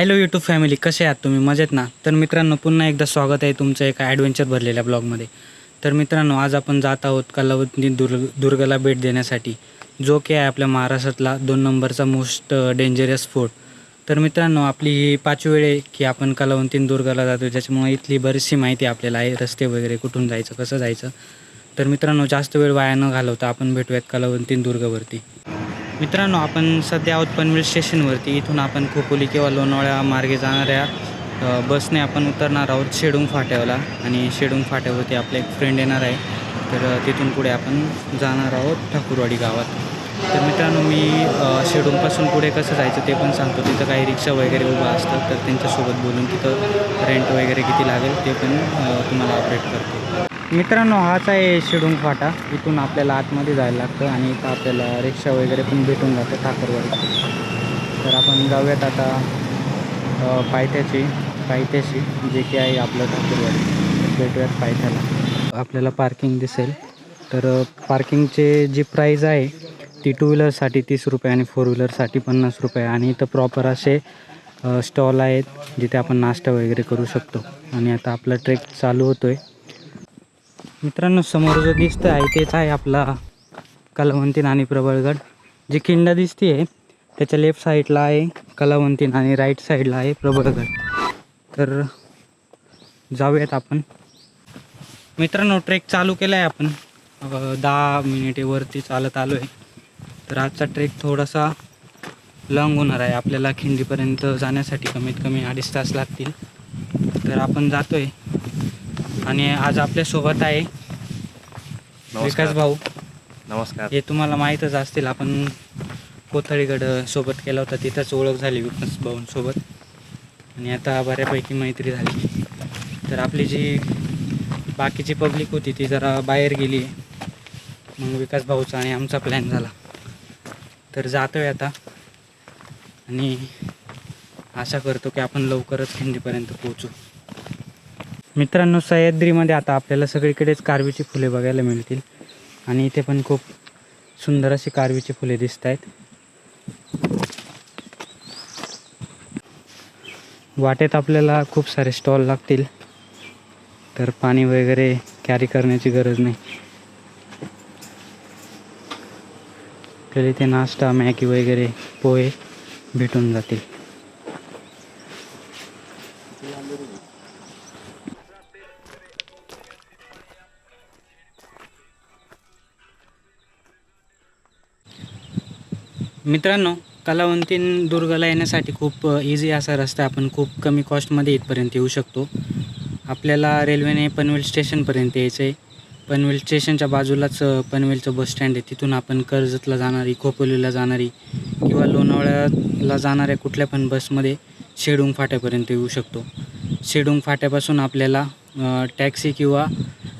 Hello YouTube family कसे आहात तुम्ही? मजेत ना? तर मित्रांनो पुन्हा एकदा स्वागत आहे तुमचं एका ॲडव्हेंचर भरलेल्या ब्लॉगमध्ये तर मित्रांनो आज आपण जात आहोत कलावती दुर्ग दुर्गाला भेट देण्यासाठी. जो की आहे आपल्या महाराष्ट्रातला दोन नंबरचा मोस्ट डेंजरस फोर्ट तर मित्रांनो आपली ही पाचवी वेळ आहे की आपण कलावंतीन दुर्गाला जातो. ज्याच्यामुळे इथली बरीचशी माहिती आपल्याला आहे. रस्ते वगैरे कुठून जायचं कसं जायचं. तर मित्रांनो जास्त वेळ वाया न घालवता आपण भेटूयात कलावंतीन दुर्गावरती. मित्रांनो आपण सध्या आहोत पनवेल स्टेशनवरती इथून आपण खोपोली किंवा लोणावळ्या मार्गे जाणाऱ्या बसने आपण उतरणार आहोत शेडूंग फाट्यावला आणि शेडूंग फाट्यावरती आपले एक फ्रेंड येणार आहे. तर तिथून पुढे आपण जाणार आहोत ठाकूरवाडी गावात. तर मित्रांनो मी शेडूमपासून शेडूंगपासून पुढे कसं जायचं ते पण सांगतो. तिथं काही रिक्षा वगैरे उभा असतं तर त्यांच्यासोबत बोलून तिथं रेंट वगैरे किती लागेल ते पण तुम्हाला अपडेट करतो. मित्रांनो हाच आहे शिडुंग फाटा. इथून आपल्याला आतमध्ये जायला लागतं आणि इथं आपल्याला रिक्षा वगैरे पण भेटून जातं ठाकरवाडी तर आपण जाऊयात आता पायथ्याची पायथ्याशी जे की आहे आपलं ठाकरवाडी. भेटूयात पायथ्याला. आपल्याला पार्किंग दिसेल. तर पार्किंगचे जी प्राईज आहे ती टू व्हीलरसाठी तीस रुपये आणि फोर व्हीलरसाठी पन्नास रुपये. आणि इथं प्रॉपर असे स्टॉल आहेत जिथे आपण नाश्ता वगैरे करू शकतो. आणि आता आपला ट्रेक चालू होतो आहे मित्रांनो समोर जो दिसतं आहे तेच आहे आपला कलावंतीन आणि प्रबळगड जी खिंड दिसते आहे त्याच्या लेफ्ट साईडला आहे कलावंतीन आणि राईट साईडला आहे प्रबळगड तर जाऊयात आपण. मित्रांनो ट्रेक चालू केला आहे आपण दहा मिनिटे वरती चालत आलो आहे तर आजचा ट्रेक थोडासा लॉंग होणार आहे. आपल्याला खिंडीपर्यंत जाण्यासाठी कमीत कमी अडीच तास लागतील. तर आपण जातो आहे आणि आज आपल्यासोबत आहे विकास भाऊ. नमस्कार. हे तुम्हाला माहीतच असतील आपण कोथळीगड सोबत केला होता तिथंच ओळख झाली विकास भाऊंसोबत. आणि आता बऱ्यापैकी मैत्री झाली. तर आपली जी बाकीची पब्लिक होती ती जरा बाहेर गेली. मग विकास भाऊचा आणि आमचा प्लॅन झाला. तर जातोय आता. आणि आशा करतो की आपण लवकरच खिंडीपर्यंत पोहोचू. मित्रांनो सह्याद्रीमध्ये आता आपल्याला सगळीकडेच कारवीची फुले बघायला मिळतील. आणि इथे पण खूप सुंदर अशी कारवीची फुले दिसत आहेत. वाटेत आपल्याला खूप सारे स्टॉल लागतील. तर पाणी वगैरे कॅरी करण्याची गरज नाही. तर इथे नाश्ता मॅगी वगैरे पोहे भेटून जातील. मित्रांनो कलावंतीन दुर्गाला येण्यासाठी खूप इझी असा रस्ता आपण खूप कमी कॉस्टमध्ये इथपर्यंत येऊ शकतो. आपल्याला रेल्वेने पनवेल स्टेशनपर्यंत यायचं आहे पनवेल स्टेशनच्या बाजूलाच पनवेलचं बस स्टँड आहे. तिथून आपण कर्जतला जाणारी खोपोलीला जाणारी किंवा लोणावळ्याला जाणाऱ्या कुठल्या पण बसमध्ये शेडुंग फाट्यापर्यंत येऊ शकतो. शेडुंग फाट्यापासून आपल्याला टॅक्सी किंवा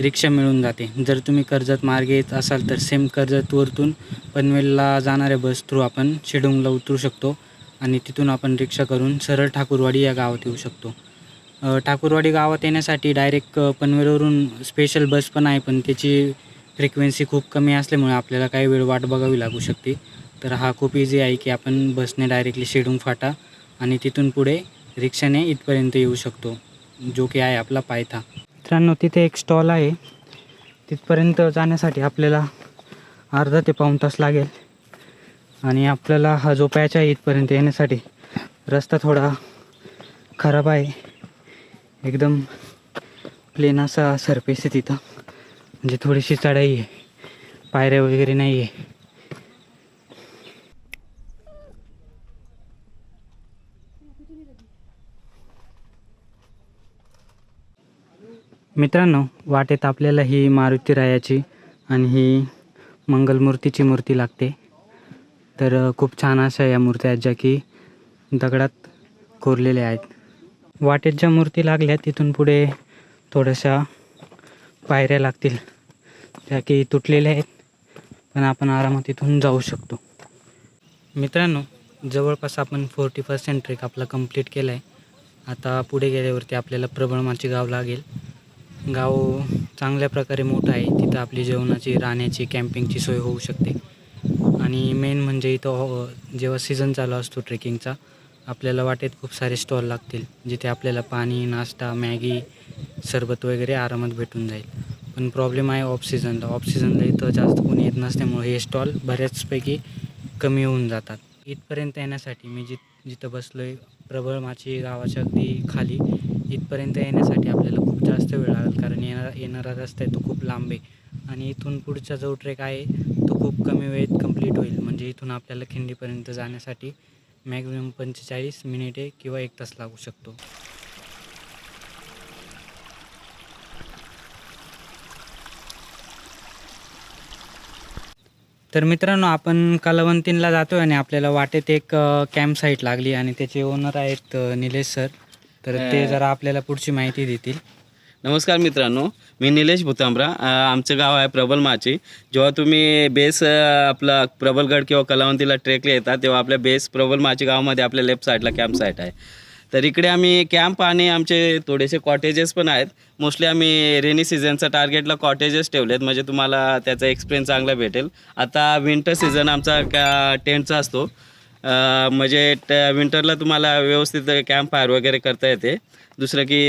रिक्षा मिळून जाते. जर तुम्ही कर्जत मार्गे येत असाल तर सेम कर्जतवरतून पनवेलला जाणाऱ्या बस थ्रू आपण शेडूंगला उतरू शकतो आणि तिथून आपण रिक्षा करून सरळ ठाकूरवाडी या गावात येऊ शकतो. ठाकूरवाडी गावात येण्यासाठी डायरेक्ट पनवेलवरून स्पेशल बस पण आहे पण त्याची फ्रिक्वेन्सी खूप कमी असल्यामुळे आपल्याला काही वेळ वाट बघावी लागू शकते. तर हा खूप इझी आहे की आपण बसने डायरेक्टली शेडूंग फाटा आणि तिथून पुढे रिक्षाने इथपर्यंत येऊ शकतो जो की आहे आपला पायथा. मित्रांनो तिथे एक स्टॉल आहे. तिथपर्यंत जाण्यासाठी आपल्याला अर्धा ते पाऊण तास लागेल. आणि आपल्याला हा जो पॅच आहे इथपर्यंत येण्यासाठी रस्ता थोडा खराब आहे. एकदम प्लेन असा सरफेस आहे तिथं. म्हणजे थोडीशी चढाई आहे. पायऱ्या वगैरे नाही आहे मित्रांनो वाटेत आपल्याला ही मारुती रायाची आणि ही मंगलमूर्तीची मूर्ती लागते. तर खूप छान अशा या मूर्त्या आहेत ज्या की दगडात कोरलेल्या आहेत. वाटेत ज्या मूर्ती लागल्या तिथून पुढे थोड्याशा पायऱ्या लागतील. ज्या की तुटलेल्या आहेत पण आपण आरामात तिथून जाऊ शकतो. मित्रांनो जवळपास आपण फोर्टी पर्सेंट ट्रेक आपला कंप्लीट केला आहे आता पुढे गेल्यावरती आपल्याला प्रबळमाची गाव लागेल. गाव चांगल्या प्रकारे मोठं आहे. तिथं आपली जेवणाची राहण्याची कॅम्पिंगची सोय होऊ शकते. आणि मेन म्हणजे इथं हो, जेव्हा सीझन चालू असतो ट्रेकिंगचा आपल्याला वाटेत खूप सारे स्टॉल लागतील जिथे आपल्याला पाणी नाश्ता मॅगी सरबत वगैरे आरामात भेटून जाईल. पण प्रॉब्लेम आहे ऑफ सीझनला ऑफ सीझनला इथं जास्त कोणी येत नसल्यामुळे हे स्टॉल बऱ्याचपैकी कमी होऊन जातात. इथपर्यंत येण्यासाठी मी जिथ जिथं बसलो आहे प्रबळ माची गावाच्या अगदी खाली इथपर्यंत येण्यासाठी आपल्याला खूप जास्त वेळ लागेल कारण येणारा येणारा रस्ता आहे तो खूप लांब आहे. आणि इथून पुढचा जो ट्रेक आहे तो खूप कमी वेळेत कंप्लीट होईल. म्हणजे इथून आपल्याला खिंडीपर्यंत जाण्यासाठी मॅक्झिमम पंचेचाळीस मिनिटे किंवा एक तास लागू शकतो. तर मित्रांनो आपण कलवंतीनला जातो आणि आपल्याला वाटेत एक कॅम्प साईट लागली आणि त्याचे ओनर आहेत निलेश सर. तर ते जरा आपल्याला पुढची माहिती देतील. नमस्कार मित्रांनो मी निलेश भुतांबरा. आमचं गाव आहे प्रबल माची. जेव्हा तुम्ही बेस आपला प्रबलगड किंवा कलावंतीला ट्रेकला येतात तेव्हा आपल्या बेस प्रबल माची गावामध्ये आपल्या लेफ्ट साईडला कॅम्प साईट आहे. तर इकडे आम्ही कॅम्प आणि आमचे थोडेसे कॉटेजेस पण आहेत. मोस्टली आम्ही रेनी सीझनचा टार्गेटला कॉटेजेस ठेवलेत. म्हणजे तुम्हाला त्याचा एक्सपिरियन्स चांगला भेटेल. आता विंटर सीझन आमचा का टेंटचा असतो. म्हणजे विंटरला तुम्हाला व्यवस्थित कॅम्प फायर वगैरे करता येते. दुसरं की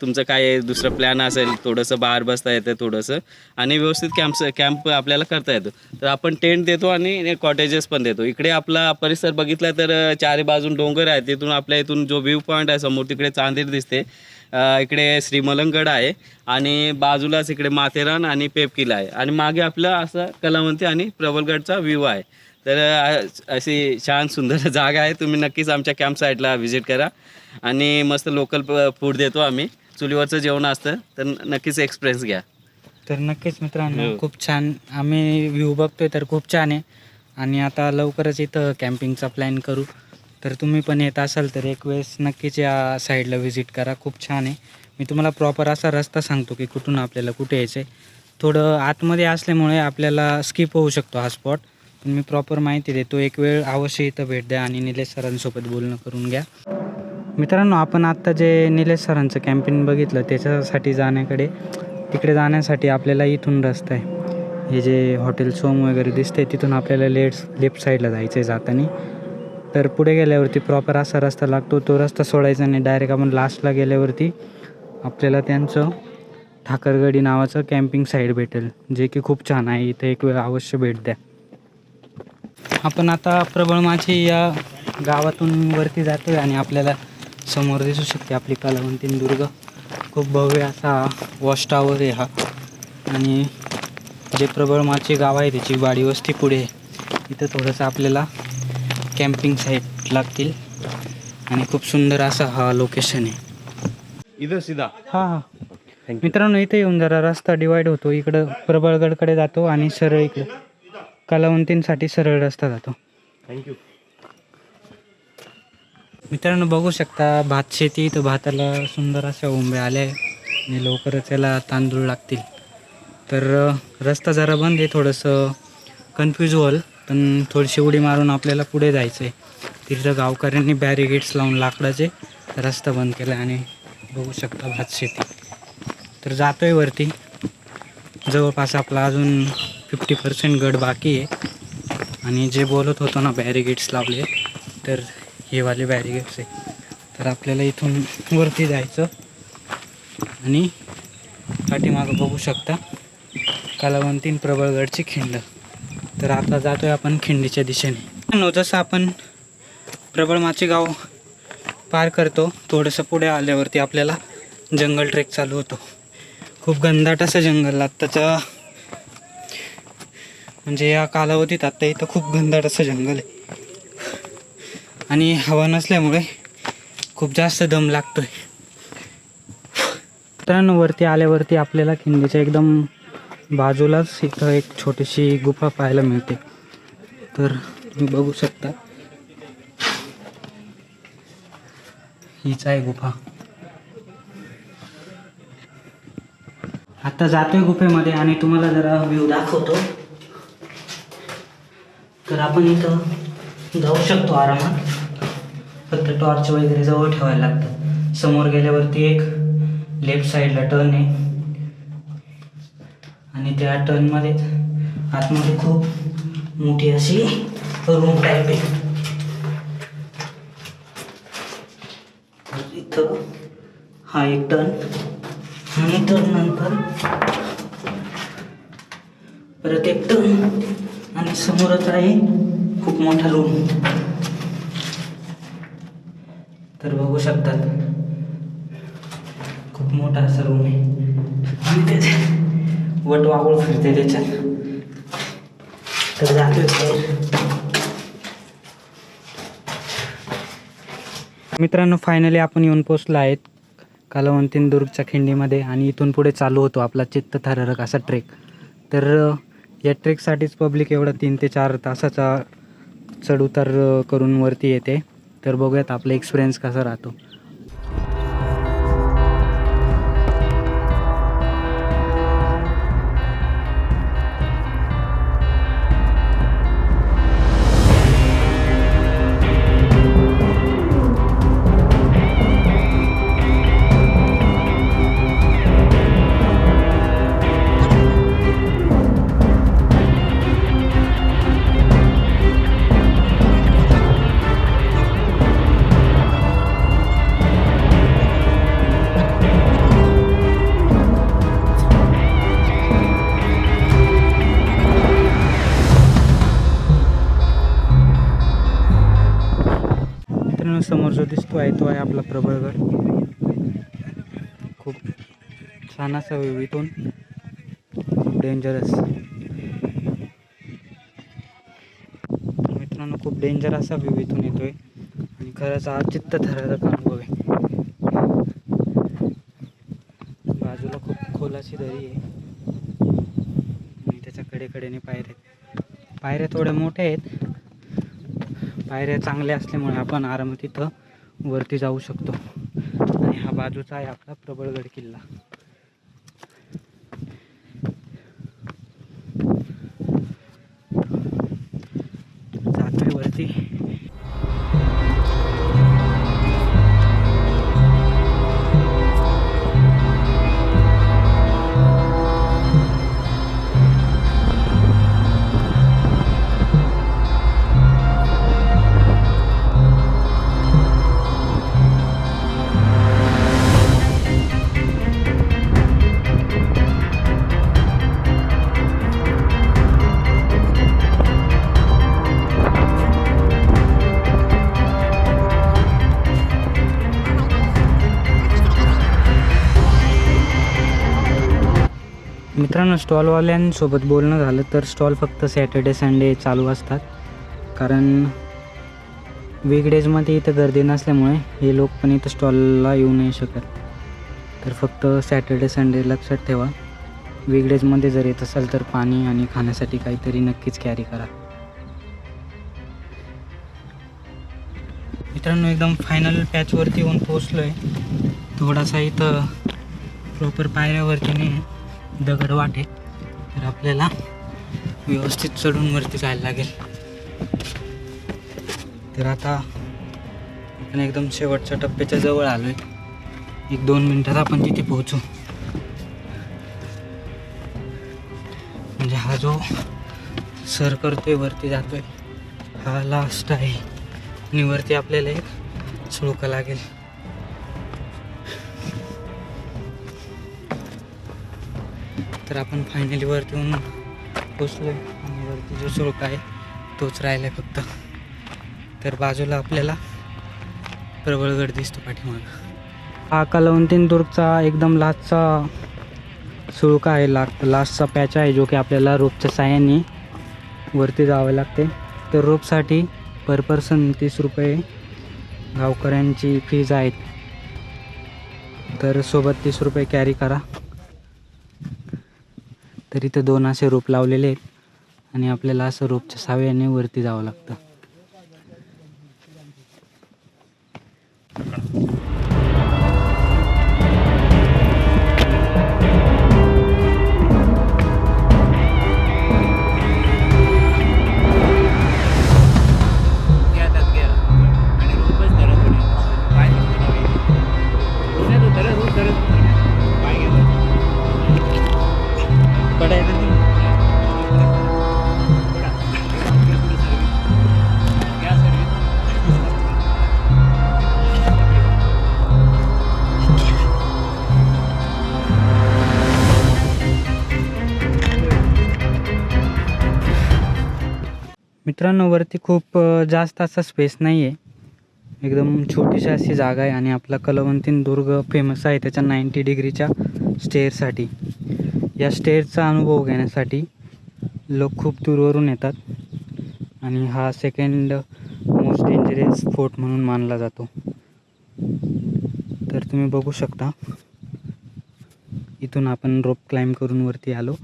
तुमचं काय दुसरं प्लॅन असेल थोडंसं बाहेर बसता येतं थोडंसं. आणि व्यवस्थित कॅम्प कॅम्प आपल्याला करता येतो. तर आपण टेंट देतो आणि कॉटेजेस पण देतो. इकडे आपला परिसर बघितला तर चारी बाजून डोंगर आहे तिथून आपल्या इथून जो व्ह्यू पॉईंट आहे समोर तिकडे चांदेर दिसते. इकडे श्रीमलंगड आहे. आणि बाजूलाच इकडे माथेरान आणि पेपकिला आहे. आणि मागे आपलं असं कलावंती आणि प्रबलगडचा व्ह्यू आहे. तर अ, अशी छान सुंदर जागा आहे. तुम्ही नक्कीच आमच्या कॅम्प साईटला व्हिजिट करा. आणि मस्त लोकल फूड देतो आम्ही. चुलीवरचं जेवण असतं तर नक्कीच एक्सपिरियन्स घ्या. तर नक्कीच मित्रांनो हो. खूप छान. आम्ही व्ह्यू बघतोय तर खूप छान आहे. आणि आता लवकरच इथं कॅम्पिंगचा प्लॅन करू. तर तुम्ही पण येत असाल तर एक वेळेस नक्कीच या साईडला व्हिजिट करा. खूप छान आहे. मी तुम्हाला प्रॉपर असा रस्ता सांगतो की कुठून आपल्याला कुठे यायचं आहे थोडं आतमध्ये असल्यामुळे आपल्याला स्किप होऊ शकतो हा स्पॉट पण मी प्रॉपर माहिती देतो एक वेळ अवश्य इथं भेट द्या आणि निलेश सरांसोबत बोलणं करून घ्या. मित्रांनो आपण आत्ता जे निलेश सरांचं कॅम्पेन बघितलं त्याच्यासाठी जाण्याकडे तिकडे जाण्यासाठी आपल्याला इथून रस्ता आहे. हे जे हॉटेल सोम वगैरे दिसते तिथून आपल्याला लेट लेफ्ट साईडला जायचं आहे जाताना. तर पुढे गेल्यावरती प्रॉपर असा रस्ता लागतो. तो रस्ता सोडायचा नाही. डायरेक्ट आपण लास्टला गेल्यावरती आपल्याला त्यांचं ठाकरगडी नावाचं कॅम्पिंग साईड भेटेल. जे की खूप छान आहे. इथे एक वेळ अवश्य भेट द्या. आपण आता प्रबळमाची या गावातून वरती जातोय आणि आपल्याला समोर दिसू शकते आपली कलावंतीन दुर्ग. खूप भव्य असा वॉच टॉवर आहे हा. आणि जे प्रबळमाची गाव आहे त्याची वाडी वस्ती पुढे. इथं थोडंसं आपल्याला कॅम्पिंग साईट लागतील. आणि खूप सुंदर असा हा लोकेशन आहे. इथं सीधा? हा हा. मित्रांनो इथे येऊन जरा रस्ता डिवाईड होतो. इकडं प्रबळगडकडे जातो आणि सरळ इकडं. कलावंतींसाठी सरळ रस्ता जातो. थँक्यू मित्रांनो बघू शकता भात शेती तर भाताला सुंदर अशा उंब्या आल्या आहे आणि लवकरच याला तांदूळ लागतील. तर रस्ता जरा बंद आहे थोडंसं कन्फ्यूज होईल पण थोडीशी उडी मारून आपल्याला पुढे जायचं आहे तिथं गावकऱ्यांनी बॅरिगेट्स लावून लाकडाचे रस्ता बंद केला आणि बघू शकता भात शेती. तर जातो आहे वरती. जवळपास आपला अजून फिफ्टी पर्सेंट गड बाकी आहे. आणि जे बोलत होतो ना बॅरिगेट्स लावले तर हे वाले बॅरिगेट्स आहे. तर आपल्याला इथून वरती जायचं. आणि पाठीमागं बघू शकता कलावंतीन प्रबळगडची खिंड. तर आता जातोय आपण खिंडीच्या दिशेने. जसं आपण प्रबळमाचे गाव पार करतो. थोडंसं पुढे आल्यावरती आपल्याला जंगल ट्रेक चालू होतो. खूप गंदाट असं जंगल आत्ताचा म्हणजे या कालावधीत आत्ता इथं खूप घनदाट असं जंगल आहे. आणि हवा नसल्यामुळे खूप जास्त दम लागतोय. मित्रांनो वरती आल्यावरती आपल्याला खिंडीच्या एकदम बाजूलाच इथं एक छोटीशी गुफा पाहायला मिळते. तर तुम्ही बघू शकता. हीच आहे गुफा. आता जातोय गुफेमध्ये आणि तुम्हाला जरा व्ह्यू दाखवतो. तर आपण इथं जाऊ शकतो आरामात. फक्त टॉर्च वगैरे जवळ ठेवायला लागतं. समोर गेल्यावरती एक लेफ्ट साईडला टर्न आहे. आणि त्या टर्नमध्ये आतमध्ये खूप मोठी अशी रूम टाईप आहे. इथं हा एक टर्न आणि टन नंतर परत एक टन आणि समोरच आहे खूप मोठा रूम तर बघू शकतात खूप मोठा असा रूम आहे. आणि त्याचे वट वागूळ फिरते त्याच्यात. तर जातोय मित्रांनो फायनली आपण येऊन पोचलो आहेत कालवंतीन दुर्गच्या खिंडीमध्ये आणि इथून पुढे चालू होतो आपला चित्त थरारक असा ट्रेक तर या ट्रेकसाठीच पब्लिक एवढा तीन ते चार तासाचा चढउतार करून वरती येते. तर बघूयात आपला एक्सपिरियन्स कसा राहतो. मित्रांनो समोर जो दिसतो आहे तो आहे आपला प्रबळगड खूप छान असा व्यू इथून. डेंजरस मित्रांनो खूप डेंजर असा व्ह्यू इथून येतोय. आणि खरंच अचित्त धरायचा अनुभव आहे बाजूला खूप खोलाची दरी आहे. आणि त्याच्या कडेकडेने पायऱ्या आहेत. पायऱ्या थोड्या मोठ्या आहेत पायऱ्या चांगल्या असल्यामुळे आपण आरामात तिथं वरती जाऊ शकतो. आणि हा बाजूचा आहे आपला प्रबळगड किल्ला. मित्रांनो स्टॉलवाल्यांसोबत बोलणं झालं तर स्टॉल फक्त सॅटर्डे संडे चालू असतात. कारण वीकडेजमध्ये इथं गर्दी नसल्यामुळे हे लोक पण इथं स्टॉलला येऊ नाही शकत. तर फक्त सॅटर्डे संडे लक्षात ठेवा. वीकडेजमध्ये जर येत असाल तर पाणी आणि खाण्यासाठी काहीतरी नक्कीच कॅरी करा. मित्रांनो एकदम फायनल पॅचवरती येऊन पोचलो आहे थोडासा इथं प्रॉपर पायऱ्यावरती नाही. दगड वाटे. तर आपल्याला व्यवस्थित चढून वरती जायला लागेल. तर आता आपण एकदम शेवटच्या टप्प्याच्या जवळ आलो आहे एक दोन मिनटात आपण तिथे पोहोचू. म्हणजे हा जो सर करतोय वरती जातोय हा लास्ट आहे. आणि वरती आपल्याला एक सुळका लागेल. तर आपण फायनली वरती येऊन पोचलो आणि वरती जो सुळका आहे तोच राहिला आहे फक्त. तर बाजूला आपल्याला प्रबळगड दिसतो पाठीमागं. हा कलावंतीन दुर्गचा एकदम लास्टचा सुळका आहे ला लास्टचा पॅच आहे जो की आपल्याला रोपच्या साह्याने वरती जावे लागते. तर रोपसाठी पर पर्सन तीस रुपये गावकऱ्यांची फीज आहेत. तर सोबत तीस रुपये कॅरी करा. तर इथं दोन असे रोप लावलेले आहेत आणि आपल्याला असं रोपच्या सहाव्याने वरती जावं लागतं. मित्रांनो वरती खूप जास्त असा स्पेस नाही आहे एकदम छोटीशी अशी जागा आहे आणि आपला कलवंतीन दुर्ग फेमस आहे त्याच्या नाईंटी डिग्रीच्या स्टेअरसाठी या स्टेअरचा अनुभव घेण्यासाठी लोक खूप दूरवरून येतात आणि हा सेकंड मोस्ट डेंजरस फोर्ट म्हणून मानला जातो. तर तुम्ही बघू शकता इथून आपण रोप क्लाइंब करून वरती आलो.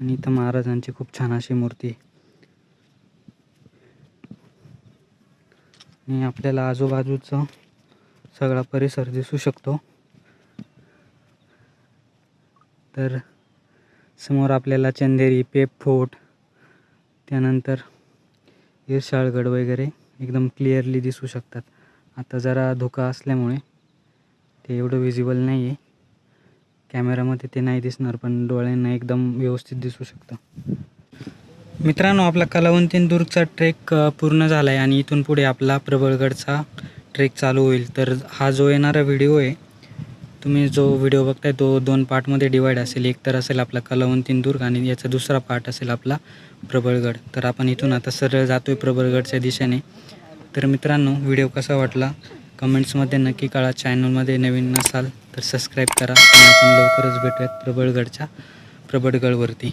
आणि इथं महाराजांची खूप छान अशी मूर्ती आहे. आणि आपल्याला आजूबाजूचा सगळा परिसर दिसू शकतो. तर समोर आपल्याला चंदेरी पेप फोर्ट त्यानंतर इरशाळगड वगैरे एकदम क्लिअरली दिसू शकतात. आता जरा धोका असल्यामुळे ते एवढं विजिबल नाही आहे कॅमेरामध्ये ते नाही दिसणार पण डोळ्यांना एकदम व्यवस्थित दिसू शकतं. मित्रांनो आपला कलावंतीन दुर्गचा ट्रेक पूर्ण झाला आहे आणि इथून पुढे आपला प्रबळगडचा ट्रेक चालू होईल. तर हा जो येणारा व्हिडिओ आहे तुम्ही जो व्हिडिओ बघताय तो दोन पार्टमध्ये डिवाईड असेल. एक तर असेल आपला कलावंतीन दुर्ग आणि याचा दुसरा पार्ट असेल आपला प्रबळगड. तर आपण इथून आता सरळ जातो आहे प्रबळगडच्या दिशेने. तर मित्रांनो व्हिडिओ कसा वाटला? कमेंट्समध्ये नक्की कळा. चॅनलमध्ये नवीन नसाल तर सबस्क्राईब करा. आणि आपण लवकरच भेटूयात प्रबळगडच्या प्रबळगडवरती.